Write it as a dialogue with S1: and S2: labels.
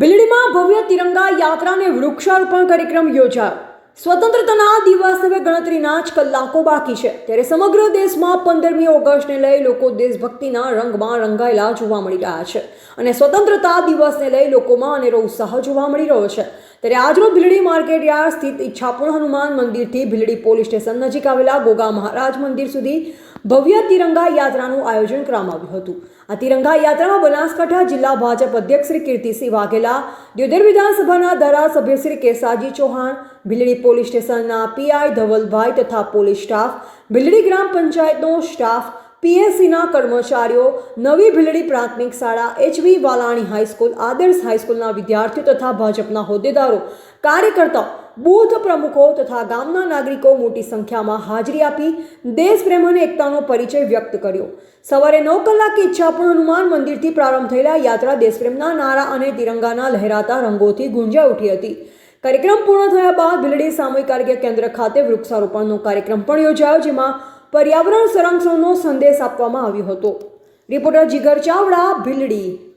S1: બિલડીમાં ભવ્ય તિરંગા યાત્રાને વૃક્ષારોપણ કાર્યક્રમ યોજાયો. સ્વતંત્રતાના દિવસ હવે ગણતરીના જ કલાકો બાકી છે. ત્યારે સમગ્ર દેશમાં પંદરમી ઓગસ્ટને લઈ લોકો દેશભક્તિના રંગમાં રંગાયેલા જોવા મળી રહ્યા છે. અને સ્વતંત્રતા દિવસને લઈ લોકોમાં અનેરો ઉત્સાહ જોવા મળી રહ્યો છે. ત્યારે આજરોજ ભીલડી માર્કેટ યાર્ડ સ્થિત ઈચ્છાપૂર્ણ હનુમાન મંદિરથી ભીલડી પોલીસ સ્ટેશન નજીક આવેલા ગોગા મહારાજ મંદિર સુધી ભવ્ય તિરંગા યાત્રાનું આયોજન કરવામાં આવ્યું હતું. આ તિરંગા યાત્રામાં બનાસકાંઠા જિલ્લા ભાજપ અધ્યક્ષ શ્રી કીર્તિસિંહ વાઘેલા, દ્યોદર વિધાનસભાના ધારાસભ્ય શ્રી કેસાજી ચૌહાણ, ભીલડી પોલીસ સ્ટેશનના પીઆઈ ધવલભાઈ તથા પોલીસ સ્ટાફ, ભીલડી ગ્રામ પંચાયતનો સ્ટાફ પીએસસીના કર્મચારીઓ નવી ભીલડી પ્રાથમિક શાળા એચવી વાલાણી હાઈસ્કૂલ, આદર્શ હાઈસ્કૂલના વિદ્યાર્થીઓ તથા ભાજપના હોદ્દેદારો, કાર્યકર્તાઓ, બૂથ પ્રમુખો તથા ગામના નાગરિકો મોટી સંખ્યામાં હાજરી આપી દેશપ્રેમ અને એકતાનો પરિચય વ્યક્ત કર્યો. સવારે નવ કલાકે ઇચ્છાપૂર્ણ હનુમાન મંદિરથી પ્રારંભ થયેલા યાત્રા દેશપ્રેમના નારા અને તિરંગાના લહેરાતા રંગોથી ગુંજાઈ ઉઠી હતી. કાર્યક્રમ પૂર્ણ થયા બાદ ભીલડી સામૂહિક આરોગ્ય કેન્દ્ર ખાતે વૃક્ષારોપણનો કાર્યક્રમ પણ યોજાયો, જેમાં પર્યાવરણ સંરક્ષણનો સંદેશ આપવામાં આવ્યો હતો. રિપોર્ટર જીગર ચાવડા ભીલડી.